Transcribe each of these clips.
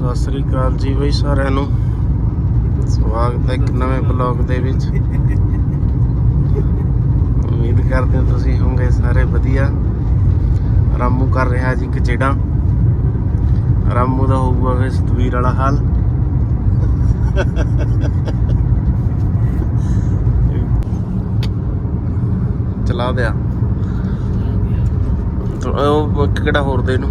ਸਤਿ ਸ੍ਰੀ ਅਕਾਲ ਜੀ ਬਈ ਸਾਰਿਆਂ ਨੂੰ। ਸਵਾਗਤ ਹੈ ਇੱਕ ਨਵੇਂ ਬਲੌਗ ਦੇ ਵਿੱਚ। ਉਮੀਦ ਕਰਦੇ ਹਾਂ ਤੁਸੀਂ ਹੋਵੋਗੇ ਸਾਰੇ ਵਧੀਆ। ਰਾਮੂ ਕਰ ਰਿਹਾ ਜੀ ਕਚੇੜਾ। ਰਾਮੂ ਦਾ ਹੋਊਗਾ ਵੇ ਸਤਵੀਰ ਵਾਲਾ ਹਾਲ। ਚਲਾ ਦਿਆ। ਉਹ ਇੱਕ ਕਿਹੜਾ ਹੋਰ ਦੇ ਨੂੰ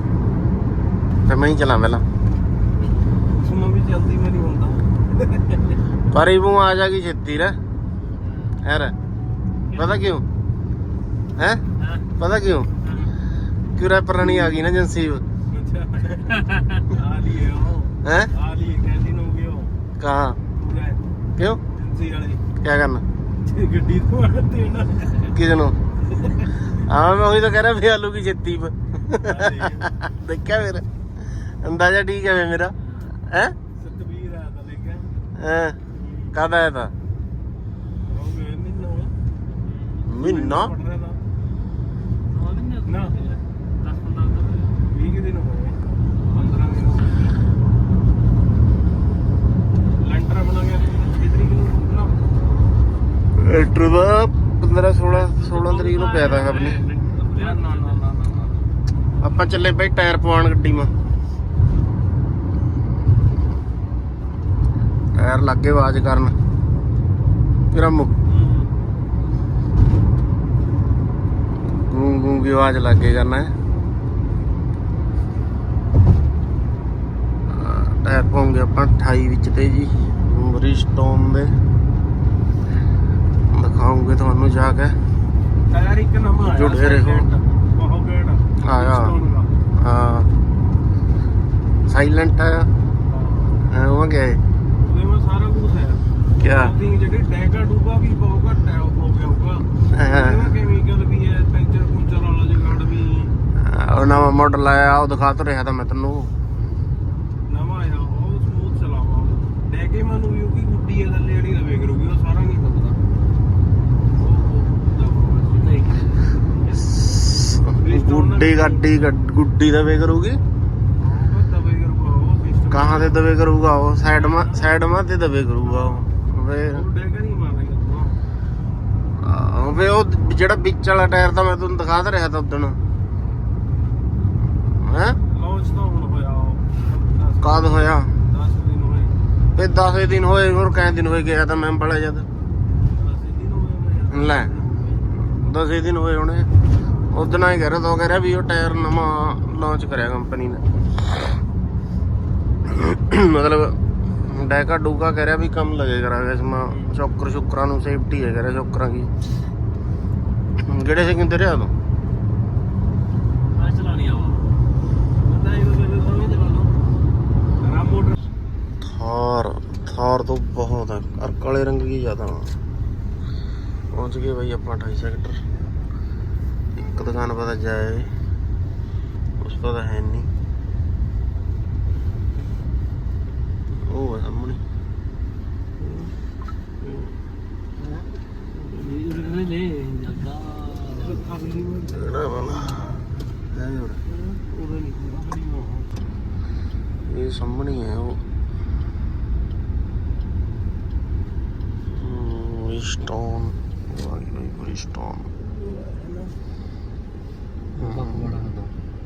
ਤੇ ਮੈਂ ਹੀ ਚਲਾ ਪਹਿਲਾਂ। ਪਰ ਇਹ ਮੂੰਹ ਆ ਜਾਗੀ ਛੇਤੀ ਰੇ ਯਾਰ ਪਤਾ ਕਿਉਂ? ਹੈ? ਪਤਾ ਕਿਉਂ? ਕਿਉਂ ਨਹੀਂ ਆ ਗਈ ਨਾ ਏਜੰਸੀ ਹੈ? ਕਹਾਂ? ਕਿਉਂ? ਕੀ ਕਰਨਾ? ਗੱਡੀ ਤੋਂ ਦੇਣਾ ਕਿਸ ਨੂੰ। ਹਾਂ ਮੈਂ ਉਹੀ ਤਾਂ ਕਹਿ ਰਿਹਾ ਵੀ ਆਲੂ ਕੀ ਛੇਤੀ ਦੇਖਿਆ ਫਿਰ। ਅੰਦਾਜ਼ਾ ਠੀਕ ਹੈ ਮੇਰਾ? ਹੈ? ਸਤਵੀਰ ਆ ਤਾਂ ਲੈ ਕੇ ਹੈ? ਕਾਹਦਾ ਹੈ ਤਾਂ? ਮਹੀਨਾ ਮਹੀਨਾ? ਪੜਨਾ ਦਾ ਨਾ। 20 ਦਿਨ ਹੋ ਗਏ। 15 ਦਿਨ ਹੋ ਗਏ। ਲੈਂਟਰ ਬਣਾ ਗਿਆ ਕਿਤਨੀ ਤਰੀਕ ਨੂੰ ਨਾ ਐਕਟਰ ਦਾ 15 16 16 ਤਰੀਕ ਨੂੰ ਪਿਆ ਤਾ ਆਪਣੀ। ਨਾ ਨਾ ਨਾ ਨਾ ਨਾ। ਆਪਾਂ ਚੱਲੇ ਬਈ ਟਾਇਰ ਪਵਾਉਣ ਗੱਡੀ ਮਾ। ਟਾਇਰ ਲੱਗੇ ਆਵਾਜ਼ ਕਰਨ। ਫਿਰ ਮੁ ਗੂੰ ਗੂੰ ਦੀ ਆਵਾਜ਼ ਲੱਗੇ ਕਰਨਾ। ਹੈ ਟਾਇਰ ਪਾਉਂਗੇ ਆਪਾਂ 28 ਵਿੱਚ ਤੇ ਜੀ ਬ੍ਰਿਸਟੋਨ ਦੇ। ਦਿਖਾਉਂਗੇ ਤੁਹਾਨੂੰ ਜਾ ਕੇ। ਟਾਇਰ ਇੱਕ ਆਇਆ ਜੁੜੇ ਰਹੋ। ਬਹੁਤ ਗੇੜ ਆਇਆ। ਹਾਂ। ਸਾਇਲੈਂਟ ਹਾਂ। ਉਹ ਵਿੱਚ ਸਾਰਾ ਕੁਝ ਹੈ। ਕਿਆ? ਥਿੰਗ ਜਿਹੜੀ ਡੈਗਾ ਡੂਬਾ ਵੀ ਬਹੁਤ ਘੱਟ ਹੈ ਉਹ ਹੋ ਗਿਆ ਹੋਊਗਾ। ਉਹਦੇ ਵਿੱਚ ਕੈਮੀਕਲ ਵੀ ਹੈ ਪੈਂਚਰ ਪੁੰਚਰ ਵਾਲਾ ਜਗਾੜ ਵੀ। ਉਹ ਨਵਾਂ ਮਾਡਲ ਆਇਆ ਉਹ ਦਿਖਾ ਤਾਂ ਰਿਹਾ ਤਾਂ ਮੈਂ ਤੈਨੂੰ। ਨਵਾਂ ਆਇਆ ਉਹ ਸਮੂਥ ਚਲਾਵਾ। ਡੈਗੇ ਮਨ ਵੀ ਉਹ ਕੀ ਗੁੱਡੀ ਹੈ ਥੱਲੇ ਜਿਹੜੀ ਰਵੇ ਕਰੂਗੀ ਉਹ ਸਾਰਾ ਨਹੀਂ ਪਤਾ ਗੁੱਡੀ ਗੱਡੀ ਗੱਡ- ਦਵੇ ਕਰੂਗੀ ਕਹਾਂ ਤੇ ਦਵੇ ਕਰੂਗਾ ਉਹ ਸਾਈਡ ਮਾ ਸਾਈਡ ਮਾ ਤੇ ਦਵੇ ਕਰੂਗਾ ਉਹ। ਵੇ ਵੇ ਉਹ ਜਿਹੜਾ ਵਿੱਚ ਵਾਲਾ ਟਾਇਰ ਤਾਂ ਮੈਂ ਤੁਹਾਨੂੰ ਦਿਖਾ ਤਾਂ ਰਿਹਾ ਤਾਂ ਉਦਣ ਹੈ? ਕਦ ਹੋਇਆ? ਫੇ 10 ਦਿਨ ਹੋਏ ਹੋਰ ਕਈ ਦਿਨ ਹੋਏ ਗਿਆ ਤਾਂ ਮੈਂ ਬੜਾ ਜਦ। ਲੈ 10 ਦਿਨ ਹੋਏ ਹੋਣੇ। ਉਦੋਂ ਹੀ ਕਹਿ ਰਿਹਾ ਤਾਂ ਉਹ ਕਹਿ ਰਿਹਾ ਵੀ ਉਹ ਟਾਇਰ ਨਵਾਂ ਲਾਂਚ ਕਰਿਆ ਕੰਪਨੀ ਨੇ। ਮਤਲਬ ਡੈਕਾ ਡੂਕਾ ਕਹਿ ਰਿਹਾ ਵੀ ਕੰਮ ਲਗੇ ਕਰਾਂਗੇ ਇਸ ਮਾ ਚੌਕਰ ਸ਼ੁਕਰਾਂ ਨੂੰ ਸੇਫਟੀ ਹੈ ਕਹਿ ਰਿਹਾ ਚੌਕਰਾਂ ਦੀ। ਕਿਹੜੇ ਸੇ ਕਿੰਦੇ ਰਿਹਾ ਤੂੰ ਥਾਰ ਥਾਰ ਤੋਂ ਬਹੁਤ ਹੈ। ਅਰ ਕਾਲੇ ਰੰਗ ਕੀ ਜ਼ਿਆਦਾ ਪਹੁੰਚ ਗਏ ਬਈ ਆਪਾਂ 28 ਸੈਕਟਰ ਇੱਕ ਦੁਕਾਨ ਪਤਾ ਜਾਏ। ਉਸ ਪਤਾ ਹੈ ਨਹੀਂ ਉਹ ਹੈ ਸਾਹਮਣੇ ਕਿਹੜਾ ਵਾਲਾ ਹੈ ਹੋਰ ਇਹ ਸਾਹਮਣੇ ਹੀ ਹੈ ਉਹ ਸਟੋਨ ਵਾਲੀ ਬਈ ਪੂਰੀ ਸਟੋਨ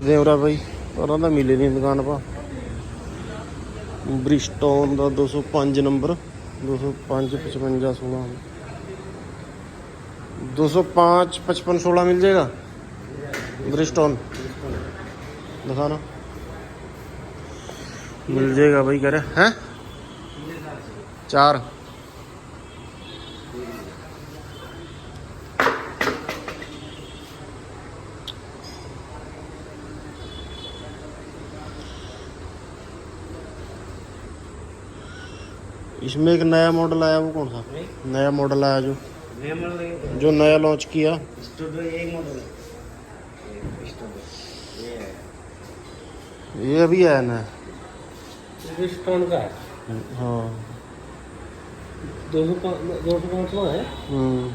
ਦੇਵਰਾ ਬਾਈ ਉਹਨਾਂ ਦਾ ਮਿਲੇ ਨਹੀਂ ਦੁਕਾਨ ਪਾ ब्रिस्टोन का दो सौ पं नंबर दो सौ पाँच पचवंजा सोलह दो सौ पाँच पचपन सोलह मिल जाएगा ब्रिस्टोन दिखाना मिल जाएगा भाई कह रहे हैं चार इसमें एक नया मॉडल आया वो कौन सा? नया मॉडल आया जो। नया मॉडल जो नया लॉन्च किया। है। ये ये अभी आया ना। स्टोन का है। हाँ। दो सौ दो सौ पाँच है। हम्म।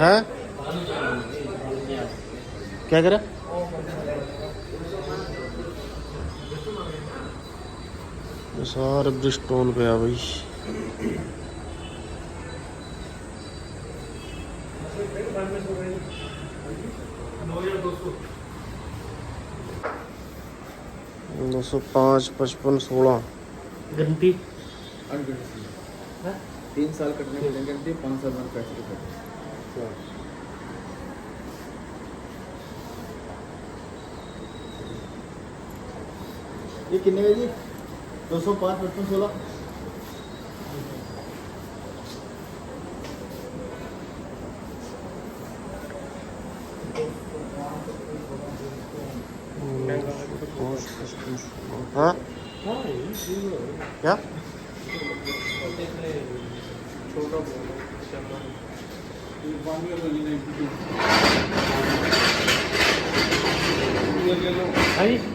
है? क्या करा सारे ब्रिस्टोन पे आ भाई। दो सौ पाँच पचपन सोलह। घंटी। तीन साल कटने की गारंटी पाँच साल बाद पैसे कटे ये कितने का जी दो सौ पाँच पचपन सोलह हाँ क्या भाई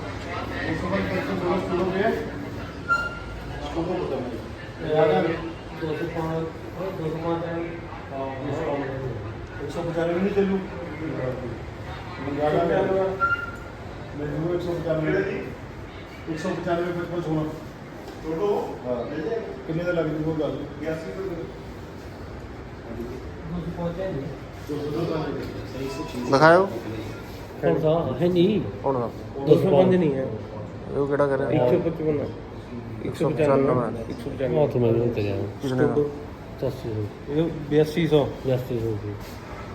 ਨਹੀਂ ਚੱਲੂ। ਮੰਗਾਗਾ ਕਹਿੰਦਾ ਮੈਨੂੰ 195 195 55 ਸੋਨਾ ਟੋਟੋ ਹਾਂ। ਕਿੰਨੇ ਦਾ ਲੱਗ ਜੂਗਾ ਗੱਲ? 81 ਰੁਪਏ ਦਿਖਾਓ ਹੁਣ ਤਾਂ ਹੈ ਨਹੀਂ। ਹੁਣ 205 ਨਹੀਂ ਹੈ। ਉਹ ਕਿਹੜਾ ਕਰ ਰਿਹਾ 155 195 195 ਹੱਥ ਮਿਲ ਰਿਹਾ ਤੇਰੇ ਕਿਸਨੇ ਦਾ? 80 ਇਹ 8200 8200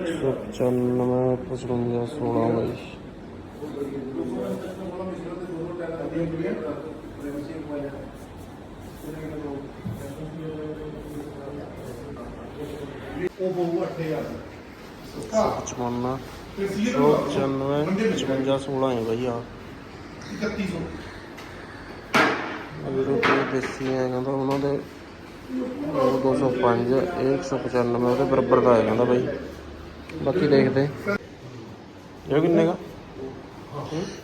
195 55 16 ਬਾਈ। ਉਹ ਬਹੁ 8000 55 195 55 16 ਹੈ ਬਾਈ ਆ। 3100 ਵੀਰੋ ਕੋਈ ਦੇਸੀ ਹੈ ਕਹਿੰਦਾ ਉਹਨਾਂ ਦੇ ਉਹ 205 ਇਹ 195 ਉਹਦੇ ਬਰਾਬਰ ਦਾ ਹੈ ਕਹਿੰਦਾ ਬਾਈ। ਬਾਕੀ ਦੇਖਦੇ ਇਹ ਕਿੰਨੇ ਦਾ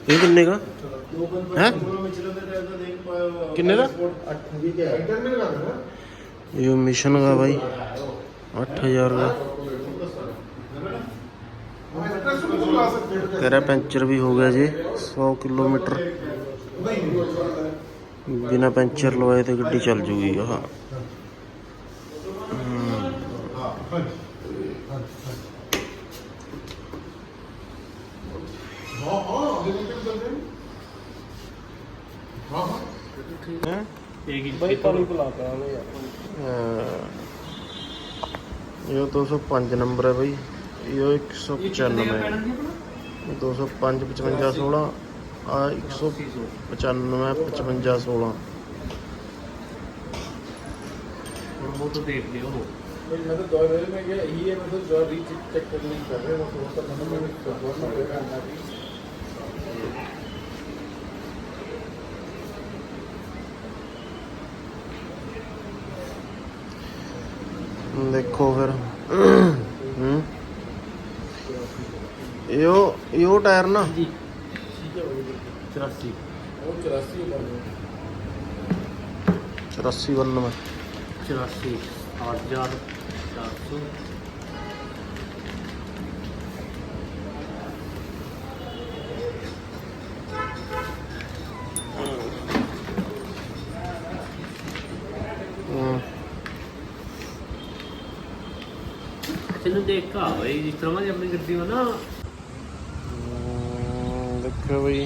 ਇਹ ਕਿੰਨੇ ਦਾ ਹੈ ਕਿੰਨੇ ਦਾ ਇਹ ਮਿਸ਼ਨ ਦਾ ਬਾਈ 8000 ਦਾ ਤੇਰਾ ਪੈਂਚਰ ਵੀ ਹੋ ਗਿਆ ਜੀ 100 ਕਿਲੋਮੀਟਰ ਬਿਨਾ ਪੈਂਚਰ ਲਵਾਏ ਤੇ ਗੱਡੀ ਚੱਲ ਜੂਗੀ ਆਹ ਹੈ एक ही भाई पानी पिला कर ਇਹ 205 ਨੰਬਰ ਹੈ ਬਈ ਇਹ 195 ਹੈ ਇਹ 205 55 16 ਆ 195 55 16 वो तो देख लियो हो मैं तो दो वेल में गया यही है मतलब जो रीच चेक करने कर रहे हैं वो तो नंबर में बहुत ਦੇਖੋ ਫਿਰ। ਹੂੰ। ਇਹੋ ਇਹੋ ਟਾਇਰ ਨਾ। ਜੀ। 84 ਉਹ 84 84 94 84 8400 ਤੈਨੂੰ ਦੇਖ ਕਾ ਬਈ ਜਿਸ ਤਰ੍ਹਾਂ ਦੀ ਆਪਣੀ ਗੱਡੀ ਵਾ ਨਾ ਹਮ, ਦੇਖਿਓ ਬਈ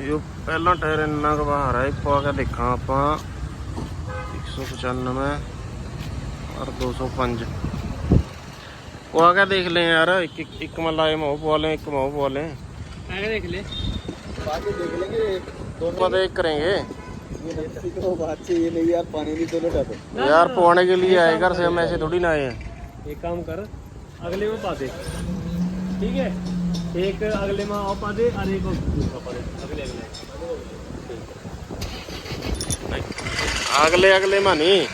ਇਹ ਪਹਿਲਾ ਟਾਇਰ ਇੰਨਾ ਕੁ ਬਾਹਰ ਹੈ ਪਾ ਕੇ ਦੇਖਾਂ ਆਪਾਂ 195 ਔਰ 205 ਪਾ ਕੇ ਦੇਖ ਲੈ ਯਾਰ ਇੱਕ ਇੱਕ- ਇੱਕ ਮੈਂ ਲਾਏ ਮੈਂ ਉਹ ਪਵਾ ਲੈ ਇੱਕ ਮੈਂ ਉਹ ਪਵਾ ਲੈ ਆ ਕੇ ਦੇਖ ਲੈ बाद में देख लेंगे दोनों देख करेंगे ये नहीं तो बात से ये नहीं यार पानी भी दोनों टप यार पवाने के लिए आए घर से हम ऐसे थोड़ी ना आए हैं एक काम कर अगले में पा दे ठीक है एक अगले में और पा दे और एक और दूसरा पा दे अगले अगले ਅਗਲੇ ਅਗਲੇ ਮਾ ਨਹੀਂ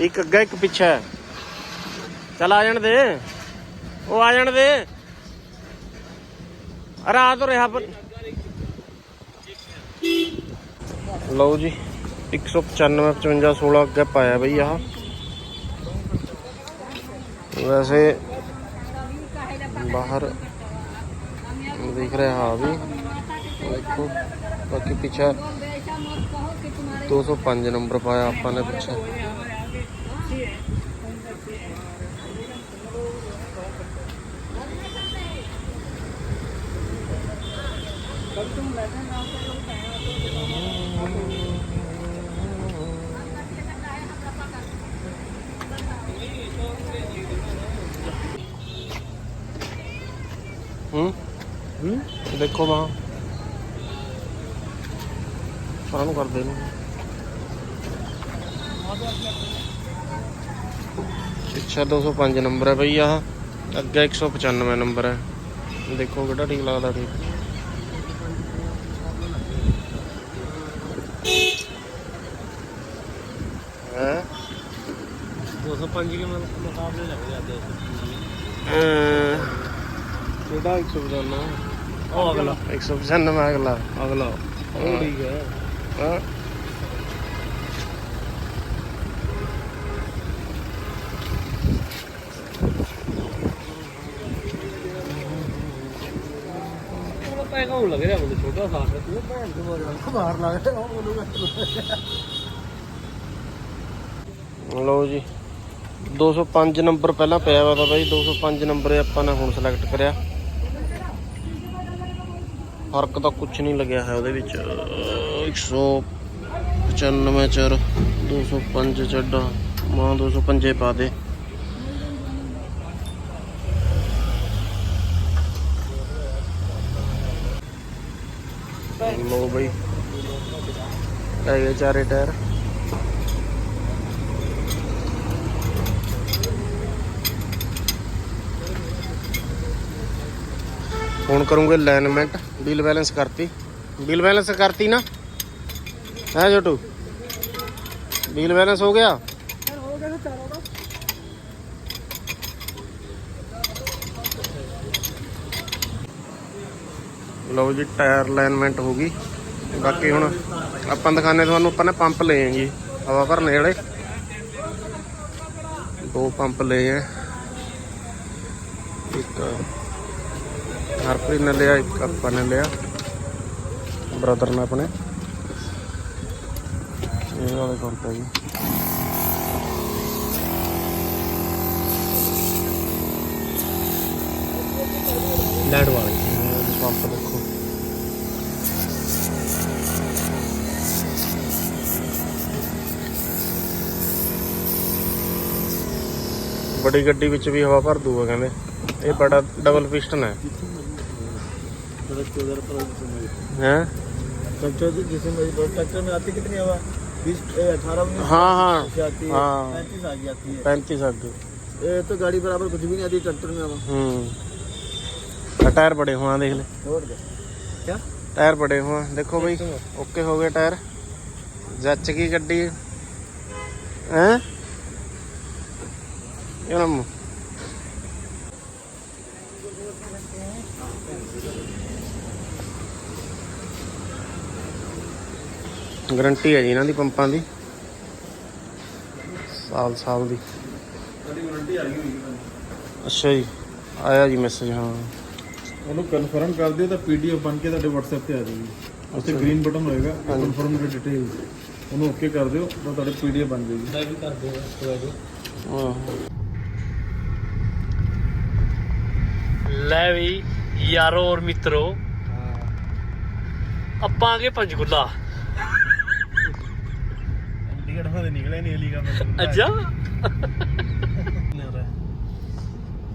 ਇੱਕ ਅੱਗਾ ਇੱਕ ਪਿੱਛੇ ਚਲ ਆ ਜਾਣ ਦੇ ਉਹ ਆ ਜਾਣ ਦੇ ਅਰੇ ਆ ਤਾਂ ਰਿਹਾ ਪਰ ਲਓ ਜੀ 195 55 16 ਅੱਗੇ ਪਾਇਆ ਬਈ ਆਹ ਵੈਸੇ ਬਾਹਰ ਦਿਖ ਰਿਹਾ ਹਾਂ ਵੀ। ਦੇਖੋ, ਬਾਕੀ ਪਿੱਛੇ 205 ਨੰਬਰ ਪਾਇਆ ਆਪਾਂ ਨੇ ਪਿੱਛੇ। ਹੂੰ ਦੇਖੋ ਤਾਂ। ਪਰਾਂ ਨੂੰ ਕਰਦੇ ਨੇ। ਇੱਛਾ 205 ਨੰਬਰ ਹੈ ਬਈ ਆਹ। ਅੱਗੇ 195 ਨੰਬਰ ਹੈ। ਦੇਖੋ ਕਿਹੜਾ ਠੀਕ ਲੱਗਦਾ ਠੀਕ। ਹੈ? 205 ਦੇ ਮੁਕਾਬਲੇ ਲੱਗ ਜਾਂਦੇ ਆ 195 ਕਿਹੜਾ 195 ਉਹ ਅਗਲਾ। 195 ਅਗਲਾ। ਅਗਲਾ। ਉਹ ਠੀਕ ਹੈ। 205 ਨੰਬਰ ਪਹਿਲਾਂ ਪਿਆ ਵਾ ਤਾਂ ਬਾਈ 205 ਨੰਬਰ ਆਪਾਂ ਨੇ ਹੁਣ ਸਿਲੈਕਟ ਕਰਿਆ। ਫ਼ਰਕ ਤਾਂ ਕੁਝ ਨਹੀਂ ਲੱਗਿਆ ਹੈ ਉਹਦੇ ਵਿੱਚ। 195 ਚਰ 205 ਚੱਡਾ, ਮਾਂ 205 ਪਾ ਦੇ। ਲਓ ਬਈ, ਹੈਗੇ ਚਾਰੇ ਟਾਇਰ। ਫੋਨ ਕਰੂੰਗੇ ਅਲਾਈਨਮੈਂਟ ਬਿਲ ਬੈਲੈਂਸ ਕਰਤੀ। ਬਿਲ ਬੈਲੈਂਸ ਕਰਤੀ ਨਾ? ਹੈ ਛੋਟੂ ਬਿਲ ਬੈਲੈਂਸ ਹੋ ਗਿਆ? ਲਓ ਜੀ, ਟਾਇਰ ਅਲਾਈਨਮੈਂਟ ਹੋ ਗਈ। ਬਾਕੀ ਹੁਣ ਆਪਾਂ ਦਿਖਾਣੇ ਤੁਹਾਨੂੰ, ਆਪਾਂ ਨੇ ਪੰਪ ਲਏ ਆ ਜੀ ਹਵਾ ਭਰਨੇ ਜਿਹੜੇ ਦੋ ਪੰਪ ਲਏ ਆ। ਇੱਕ ਹਰਪ੍ਰੀਤ ਨੇ ਲਿਆ ਇੱਕ ਆਪਾਂ ਨੇ ਲਿਆ। ਬ੍ਰਦਰ ਨੇ ਆਪਣੇ। ਇਹ ਵਾਲੇ ਕੋਲ ਜੀ ਲੈਡ ਵਾਲੇ। ਪੰਪ ਦੇਖੋ। ਬੜੀ ਗੱਡੀ ਵਿੱਚ ਵੀ ਹਵਾ ਭਰ ਦੂਗਾ ਕਹਿੰਦੇ। ਇਹ ਬੜਾ ਡਬਲ ਪਿਸਟਨ ਹੈ। ट्रक वगैरह पर हैं ट्रैक्टर जिसमें ट्रैक्टर में आती कितनी हवा बीस अठारह उन्नीस हाँ हाँ आती है पैंतीस आगे आती है पैंतीस आगे ये तो गाड़ी बराबर कुछ भी नहीं आती ट्रैक्टर में हवा टायर पड़े हुए हैं देख ले क्या टायर पड़े हुए हैं देखो भाई ओके हो गए टायर जच की गड्डी हैं ये ना ਗਾਰੰਟੀ ਹੈ ਜੀ ਇਹਨਾਂ ਦੀ ਪੰਪਾਂ ਦੀ। ਸਾਲ ਸਾਲ ਦੀ। ਸਾਡੀ ਵਾਰੰਟੀ ਆ ਗਈ ਹੋਈ ਹੈ ਅੱਛਾ ਜੀ ਆਇਆ ਜੀ ਮੈਸੇਜ ਹਾਂ। ਉਹਨੂੰ ਕਨਫਰਮ ਕਰ ਦਿਓ ਤਾਂ ਪੀਡੀਐਫ ਬਣ ਕੇ ਤੁਹਾਡੇ WhatsApp ਤੇ ਆ ਜਾਏਗੀ ਉੱਥੇ ਗ੍ਰੀਨ ਬਟਨ ਹੋਏਗਾ ਕਨਫਰਮ ਦੀ ਡਿਟੇਲ ਉਹਨੂੰ ਓਕੇ ਕਰ ਦਿਓ ਤਾਂ ਤੁਹਾਡੇ ਪੀਡੀਐਫ ਬਣ ਜਾਏਗੀ ਮੈਂ ਵੀ ਕਰ ਦਿਓ। ਲੈ ਵੀ ਯਾਰੋ ਔਰ ਮਿੱਤਰੋ ਆਪਾਂ ਆ ਗਏ ਪੰਜਗੁੱਲਾ। ਚੰਡੀਗੜ੍ਹ ਤੋਂ ਨਿਕਲੇ ਨਹੀਂ ਅਲੀ ਕੰਮ ਅੱਛਾ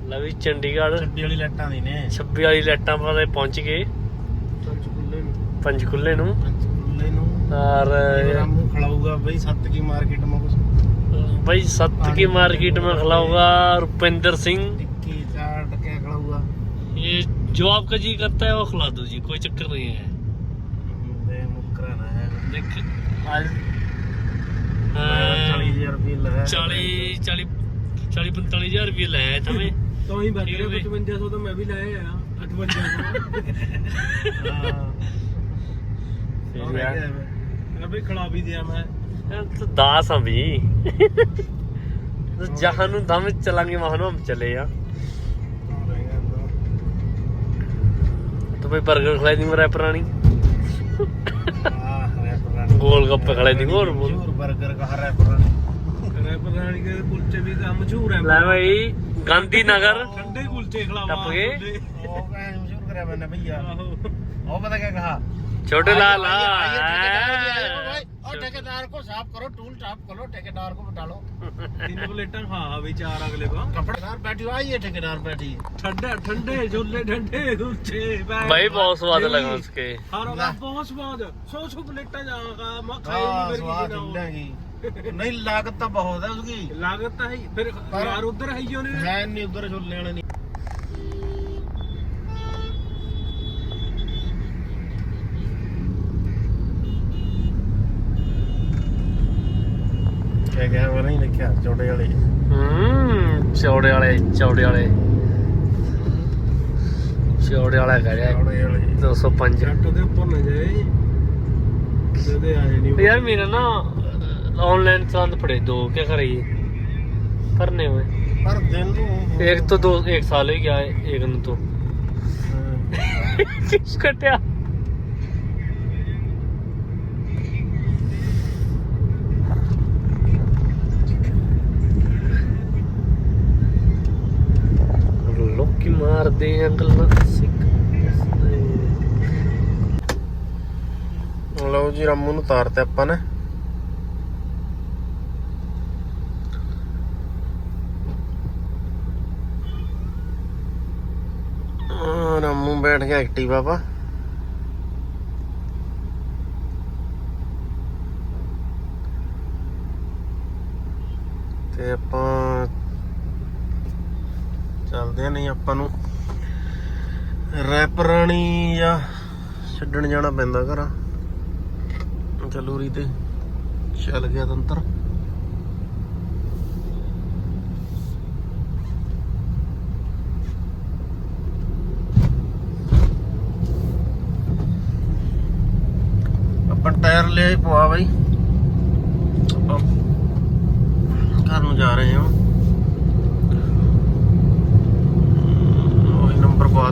ਲੈ ਵੀ ਚੰਡੀਗੜ੍ਹ ਛੱਡੀ ਵਾਲੀ ਲਾਈਟਾਂ ਦੀ ਨੇ 26 ਵਾਲੀ ਲਾਈਟਾਂ ਪਾਦੇ ਪਹੁੰਚ ਗਏ ਪੰਜਕੁੱਲੇ ਨੂੰ ਪੰਚਕੂਲੇ ਨੂੰ ਔਰ ਰਾਮੂ ਖੜਾਊਗਾ ਬਈ ਸੱਤ ਕੀ ਮਾਰਕੀਟ ਮੇ ਕੁਛ भाई सत्य की मार्केट में खड़ा हुआ रुपेंद्र सिंह ਟਿੱਕੀ ਚਾਟ ਕੇ ਖੜਾਊਗਾ ये जो आपका जी करता है वो खिला दो जी कोई चक्कर नहीं है ਤੇ ਮੁਕਰਾ ਨਾ ਹੈ देख ਅੱਜ हाँ, 40000 ਰੁਪਏ ਲੈ चालीस चालीस चालीस पैंतालीस हजार रुपये लाया था मैं तो ही ठीक है भाई। 5500 तो मैं भी लाया यार 5800 फिर यार, अभी खड़ा भी दिया मैं यार तो दास हम भी तो जहाँ नु दम चलांगे वहाँ नु हम चले यार तो भाई बर्गर खिलाई दी मेरा पुरानी गोल गप्पे खड़े थी और बोल बर्गर का रैपर रैपर रानी के कुलचे भी का मशहूर है ले भाई गांधी नगर ठंडे कुलचे खिलावा टप गए ओ मशहूर करे मैंने भैया ओ पता क्या कहा छोटे लाल और ठेकेदार को साफ करो टूल साफ करो ठेकेदार को बिठा लो तीन प्लेटा हाँ विचार अगले को ठेकेदार बैठी आइए ठेकेदार बैठी ठंडे ठंडे झूले ठंडे झूठे भाई बहुत स्वाद लगा उसके बहुत स्वाद सौ सौ प्लेटा जाएगा मैं खाई नहीं लागत तो बहुत है उसकी लागत तो है फिर यार उधर है ही नहीं है नहीं उधर झूले नहीं क्या क्या वो नहीं लिखा छोटे वाले ਹੂੰ ਚੌੜੇ ਵਾਲੇ ਚੌੜੇ ਵਾਲੇ ਚੌੜੇ ਵਾਲਾ ਕਹਿ ਰਿਹਾ छोटे वाले 205 जट दे ऊपर न जाए दे दे आए नहीं यार मेरा ना ऑनलाइन चलान पड़े दो क्या करिए करने में पर दिन ਨੂੰ एक तो दो एक साल हो गया है एक ने तो कटिया ਲੋਕੀ ਮਾਰਦੇ ਆ ਗੱਲਾਂ ਸਿੱਖ ਲਓ ਜੀ, ਰਾਮੂ ਨੂੰ ਤਾਰ ਆਪਾਂ ਨੇ। ਰਾਮੂ ਬੈਠ ਗਿਆ ਐਕਟਿਵਾ ਪਾ। ਤੇ ਆਪਾਂ ਚੱਲਦੇ ਨਹੀਂ ਆਪਾਂ ਨੂੰ ਰੈਪਰਾਣੀ ਜਾਂ ਛੱਡਣ ਜਾਣਾ ਪੈਂਦਾ ਘਰਾਂ। ਚਲੂਰੀ ਤੇ ਚੱਲ ਗਿਆ ਤੰਤਰ। ਆਪਾਂ ਟਾਇਰ ਲਿਆ ਹੀ ਪਵਾ ਬਾਈ। ਆਪਾਂ ਘਰ ਨੂੰ ਜਾ ਰਹੇ ਹਾਂ।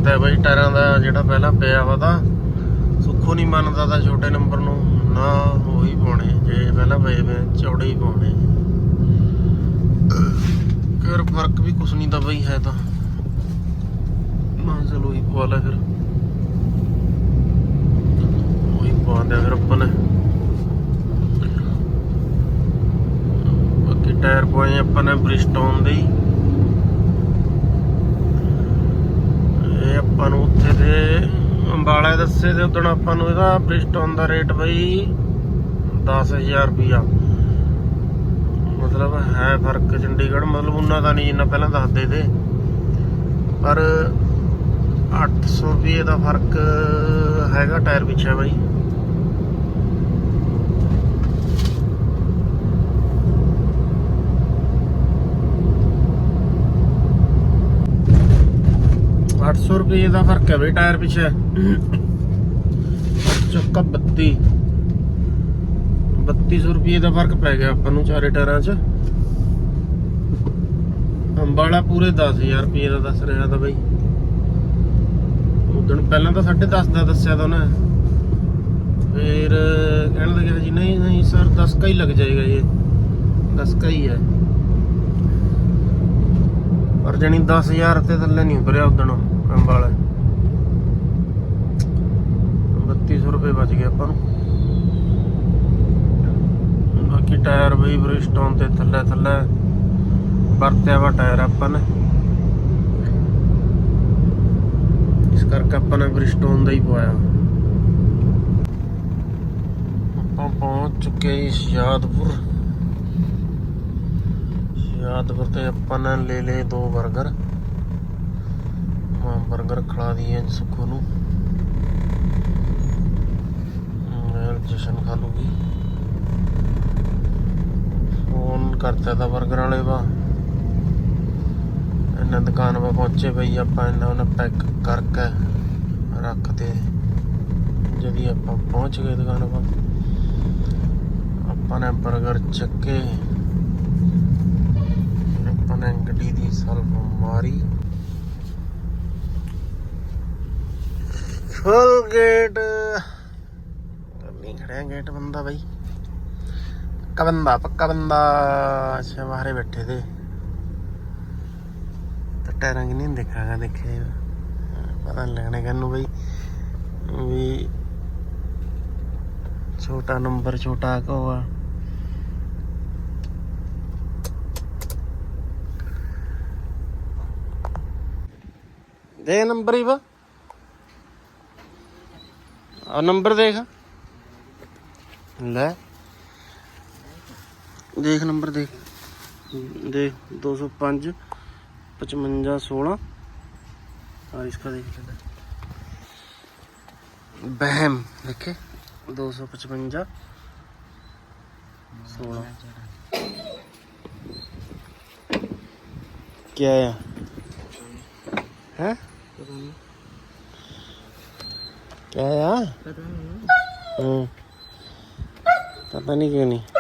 ਉਹੀ ਹੈ ਬਾਈ, ਟਾਇਰਾਂ ਦਾ ਜਿਹੜਾ ਪਹਿਲਾਂ ਪਿਆ ਵਾ ਤਾਂ ਸੁੱਖੋ ਨਹੀਂ ਮੰਨਦਾ ਤਾਂ ਛੋਟੇ ਨੰਬਰ ਨੂੰ ਨਾ ਉਹੀ ਪਾਉਣੇ, ਜੇ ਪਹਿਲਾਂ ਪਏ ਵੇ, ਚੌੜੇ ਹੀ ਪਾਉਣੇ। ਕਰ ਫ਼ਰਕ ਵੀ ਕੁਛ ਨਹੀਂ ਤਾਂ ਬਈ ਹੈ ਤਾਂ। ਨਾ ਚਲੋ ਹੀ ਪਵਾ ਲੈ ਫਿਰ। ਉਹੀ ਪਵਾ ਦਿਆ ਫਿਰ ਆਪਾਂ ਨੇ। ਬਾਕੀ ਟਾਇਰ ਪਵਾਏ ਆਪਾਂ ਨੇ ਬ੍ਰਿਸਟੋਨ ਦੇ ਹੀ ਇਹ ਆਪਾਂ ਨੂੰ ਉੱਥੇ ਦੇ ਅੰਬਾਲਾ ਦੱਸੇ ਤੇ ਉਦੋਂ ਆਪਾਂ ਨੂੰ ਇਹਦਾ ਬ੍ਰਿਸਟੋਨ ਦਾ ਰੇਟ ਬਈ 10000 ਰੁਪਿਆ ਮਤਲਬ ਹੈ ਫ਼ਰਕ ਚੰਡੀਗੜ੍ਹ, ਮਤਲਬ ਉਹਨਾਂ ਦਾ ਨਹੀਂ ਜਿੰਨਾ ਪਹਿਲਾਂ ਦੱਸਦੇ ਤੇ। ਪਰ 800 ਰੁਪਏ ਦਾ ਫ਼ਰਕ ਹੈਗਾ ਟਾਇਰ ਪਿੱਛੇ ਬਾਈ। 200 ਰੁਪਏ ਦਾ ਫ਼ਰਕ ਹੈ ਬਈ ਟਾਇਰ ਪਿੱਛੇ। ਚੱਕਾ 32 3200 ਰੁਪਏ ਦਾ ਫ਼ਰਕ ਪੈ ਗਿਆ ਆਪਾਂ ਨੂੰ ਚਾਰੇ ਟਾਇਰਾਂ 'ਚ। ਅੰਬਾਲਾ ਪੂਰੇ 10000 ਰੁਪਏ ਦਾ ਦੱਸ ਰਿਹਾ ਤਾਂ ਬਈ। ਉਦੋਂ ਪਹਿਲਾਂ ਤਾਂ 10.5 ਦਾ ਦੱਸਿਆ ਤਾਂ ਉਹਨੇ। ਫਿਰ ਕਹਿਣ ਲੱਗਿਆ ਜੀ, ਨਹੀਂ ਨਹੀਂ ਸਰ 10 ਕਾ ਲੱਗ ਜਾਏਗਾ ਇਹ 10 ਕਈ ਹੈ ਪਰ ਜਣੀ 10000 ਤੇ ਥੱਲੇ ਨਹੀਂ ਉਤਰਿਆ ਉਦੋਂ। ਅੰਬਾਲਾ। 3200 ਰੁਪਏ ਬਚ ਗਏ ਆਪਾਂ ਨੂੰ। ਬਾਕੀ ਟਾਇਰ ਬਈ ਬ੍ਰਿਸਟੋਨ ਤੇ ਥੱਲੇ ਥੱਲੇ ਵਰਤਿਆ ਵਾ ਟਾਇਰ ਆਪਾਂ ਨੇ। ਇਸ ਕਰਕੇ ਆਪਾਂ ਨੇ ਬ੍ਰਿਸਟੋਨ ਦਾ ਹੀ ਪਵਾਇਆ। ਆਪਾਂ ਪਹੁੰਚ ਚੁੱਕੇ ਹਾਂ ਜੀ ਯਾਦਪੁਰ ਤੇ ਆਪਾਂ ਨੇ ਲੈ ਲਏ ਦੋ 버ਗਰ ਬਰਗਰ 버ਗਰ ਖਿਲਾ ਦਈਏ ਸੁੱਖੂ ਨੂੰ। ਜਸ਼ਨ ਖਾ ਲੂਗੀ। ਫੋਨ ਕਰਤਾ ਤਾਂ 버ਗਰ ਵਾਲੇ ਵਾ। ਇਹਨਾਂ ਦੁਕਾਨ ਵਾ ਪਹੁੰਚੇ ਬਈ ਆਪਾਂ ਇਹਨਾਂ ਨੂੰ ਪੈਕ ਕਰਕੇ ਰੱਖਦੇ। ਜਦੀ ਆਪਾਂ ਪਹੁੰਚ ਗਏ ਦੁਕਾਨ ਵਾ। ਆਪਾਂ ਨੇ ਬਰਗਰ ਚੱਕੇ। ਆਪਾਂ ਨੇ ਗੱਡੀ ਦੀ ਸਲਫ ਮਾਰੀ। Full gate. ਨਹੀਂ ਖੜਿਆ ਗੇਟ ਬੰਦਾ ਬਾਈ। ਪੱਕਾ ਬੰਦਾ ਪੱਕਾ ਬੰਦਾ। ਅੱਛਾ, ਬਾਹਰੇ ਬੈਠੇ ਤੇ। ਟਾਇਰਾਂ ਕਿ ਨਹੀਂ ਦੇਖਾਗਾ ਦੇਖੇ ਪਤਾ ਨੀ ਲੱਗਣੇ ਕੰਨੂ ਬਈ। ਵੀ ਛੋਟਾ ਨੰਬਰ, ਛੋਟਾ ਕੋ ਆ ਦੇ ਨੰਬਰ ਹੀ ਵਾ। ਆ ਨੰਬਰ ਦੇਖ ਲੈ ਦੇਖ ਨੰਬਰ ਦੇਖ ਦੇਖ 205 55 16 और इसका देख लेना बहम देखे 255 16 क्या है हैं क्या है हम्म पता नहीं क्यों नहीं